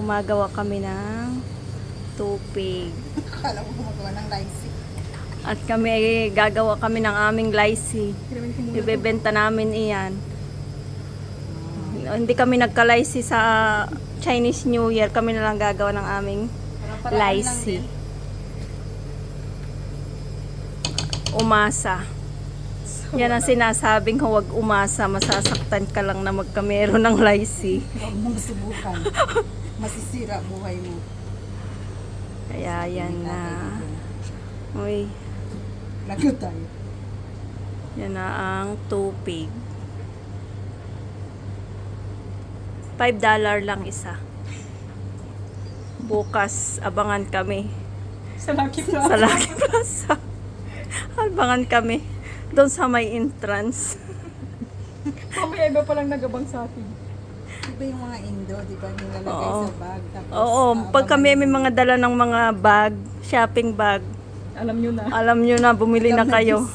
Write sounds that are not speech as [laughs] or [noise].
Gumagawa kami ng tupig. Akala ko gumagawa ng lycee. At kami gagawa kami ng aming lycee. Ibebenta namin iyan. Hindi kami nagka-lycee sa Chinese New Year. Kami na lang gagawa ng aming lycee. din. Umasa. Yan ang sinasabing huwag umasa. Masasaktan ka lang na magkamero ng lycee. Huwag mong subukan. Masisira buhay mo. Kaya yan na. Uy, Lagyo tayo. yan na ang tupig. 5 dollar lang isa. Bukas, abangan kami. Sa Lucky sa Lucky Plaza. [laughs] Albangan kami. Doon sa may entrance. Mamaya iba palang nagabang sa atin. Iba yung mga Indo, di ba? Nilalagay Oo. sa bag. Tapos, Oo, ah, pag kami may mga dala ng mga bag, shopping bag, Alam nyo na. alam nyo na, bumili na kayo.